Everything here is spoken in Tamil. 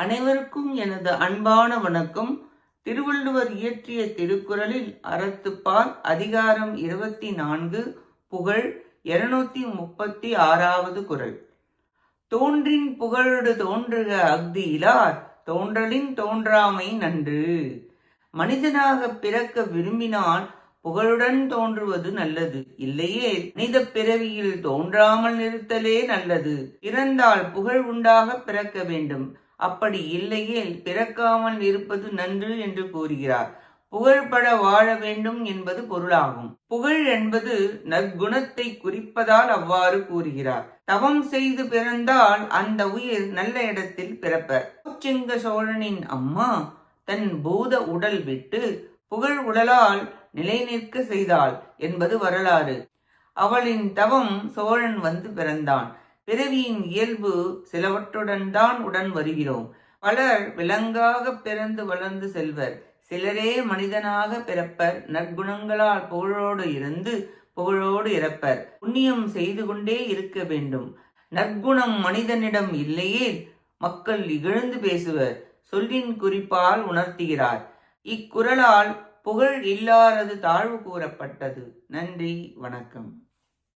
அனைவருக்கும் எனது அன்பான வணக்கம். திருவள்ளுவர் இயற்றிய திருக்குறளில் அறத்துப்பால் அதிகாரம் இருபத்தி நான்கு புகழ் இருநூத்தி முப்பத்தி ஆறாவது குறள் தோன்றின் புகழோடு தோன்றுக அக்தியிலார் தோன்றலின் தோன்றாமை நன்று. மனிதனாக பிறக்க விரும்பினால் புகழுடன் தோன்றுவது நல்லது. இல்லையே மனித பிறவியில் தோன்றாமல் நிறுத்தலே நல்லது. பிறந்தால் புகழ் உண்டாக பிறக்க வேண்டும். அப்படி இல்லையேல் பிறக்காமல் இருப்பது நன்று என்று கூறுகிறார். புகழ்பட வாழ வேண்டும் என்பது பொருளாகும். புகழ் என்பது நற்குணத்தை குறிப்பதால் அவ்வாறு கூறுகிறார். தவம் செய்து பிறந்தால் அந்த உயிர் நல்ல இடத்தில் பிறப்பர். சிங்க சோழனின் அம்மா தன் பூத உடல் விட்டு புகழ் உடலால் நிலை நிற்க செய்தாள் என்பது வரலாறு. அவளின் தவம் சோழன் வந்து பிறந்தான். பிறவியின் இயல்பு சிலவற்றுடன் தான் உடன் வருகிறோம். பலர் விலங்காக பிறந்து வளர்ந்து செல்வர். சிலரே மனிதனாக பிறப்பர். நற்குணங்களால் புகழோடு இருந்து புகழோடு இறப்பர். புண்ணியம் செய்து கொண்டே இருக்க வேண்டும். நற்குணம் மனிதனிடம் இல்லையே. மக்கள் இகழ்ந்து பேசுவர். சொல்லின் குறிப்பால் உணர்த்துகிறார். இக்குரலால் புகழ் இல்லாதது தாழ்வு கூறப்பட்டது. நன்றி. வணக்கம்.